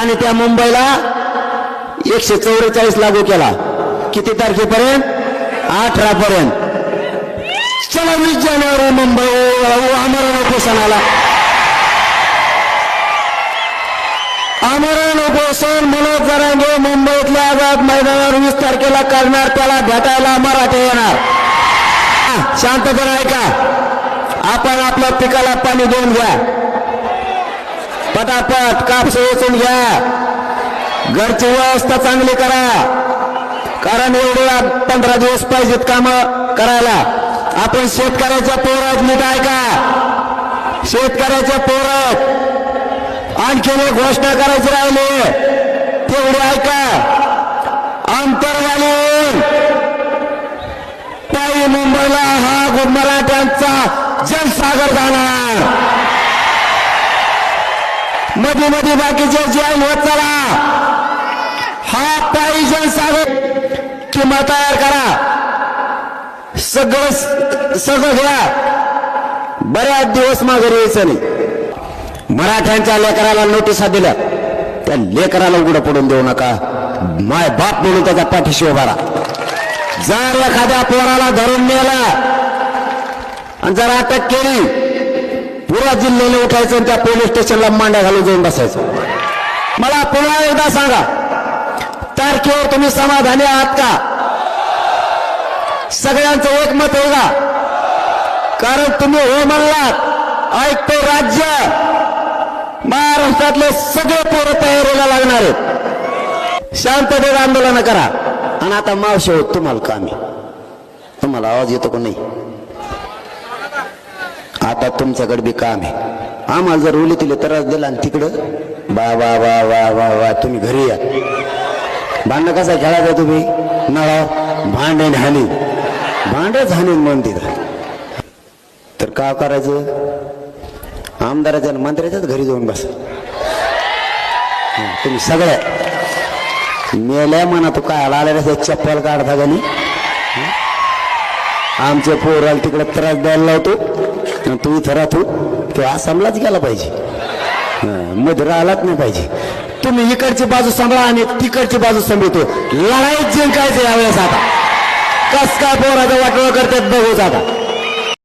आणि त्या मुंबईला एकशे चौवेचाळीस लागू केला. किती तारखेपर्यंत? अठरा पर्यंत चला वीस जानेवारी मुंबई आमरण उपोषणाला. अमरण उपोषण मनोज जरांगे मुंबईतल्या आझाद मैदानावर वीस तारखेला करणार त्याला भेटायला मराठे येणार. हा, शांतपणे ऐका आपण आपल्या पिकाला पाणी देऊन घ्या. पटापट कापस वेचून घ्या. घरची व्यवस्था चांगली करा. कारण एवढे पंधरा दिवस पाहिजेत काम करायला. आपण शेतकऱ्याच्या पोरात नीट ऐका शेतकऱ्याच्या पोरात आणखीन एक घोषणा करायची राहिली. तेवढी ऐका अंतर घालून ताई मुंबईला हा गु- मराठ्यांचा जनसागर झाला. मध्ये मध्ये बाकीचे जॉईन होत चला. हा पाहिजे जनसागर किंवा तयार करा. सगळं सगळं घ्या. बऱ्याच दिवस माघारी यायचं नाही. मराठ्यांच्या लेकराला नोटिसा दिल्या. त्या लेकराला उघडं पडून देऊ नका. माय बाप म्हणून त्याच्या पाठीशी उभा राहा. जर एखाद्या पोराला धरून नेला आणि जर अटक केली पुरा जिल्ह्याला उठायचं आणि त्या पोलीस स्टेशनला मांड्या घालून जाऊन बसायचं. मला पुन्हा एकदा सांगा तारखेवर तुम्ही समाधानी आहात का? सगळ्यांचं एकमत आहे का? कारण तुम्ही हो म्हणलात ऐकतो राज्य. महाराष्ट्रातले सगळे पोरं तयारीला लागणार आहेत. शांततेत आंदोलन करा. आणि आता मावशी होत तुम्हाला कामी तुम्हाला आवाज येतो का नाही? आता तुमच्याकडे बी काम आहे. आम्हाला जर उली तिले त्रास दिला आणि तिकडं बा वा वा वा वा वा तुम्ही घरी या. भांडं कसा खेळायचा तुम्ही? नळा भांडण हानी. भांडच हाणीन म्हणून तिथं तर का करायचं? आमदाराच्या आणि मंत्र्याच्याच घरी जाऊन बस. तुम्ही सगळ्या मेल्या म्हणा तू काय आला चप्पल काढता का नाही? आमच्या पोराला तिकडे त्रास द्यायला लावतो. तू इथं राहतो तो हा आसामलाच गेला पाहिजे. हं, मध्ये राहिलाच नाही पाहिजे. तुम्ही इकडची बाजू सांभाळा आणि तिकडची बाजू सांभाळतो. लढाईत जिंकायचं यावेळेस आता. कस काय पोराचं वाटोळ करतात बघूच आता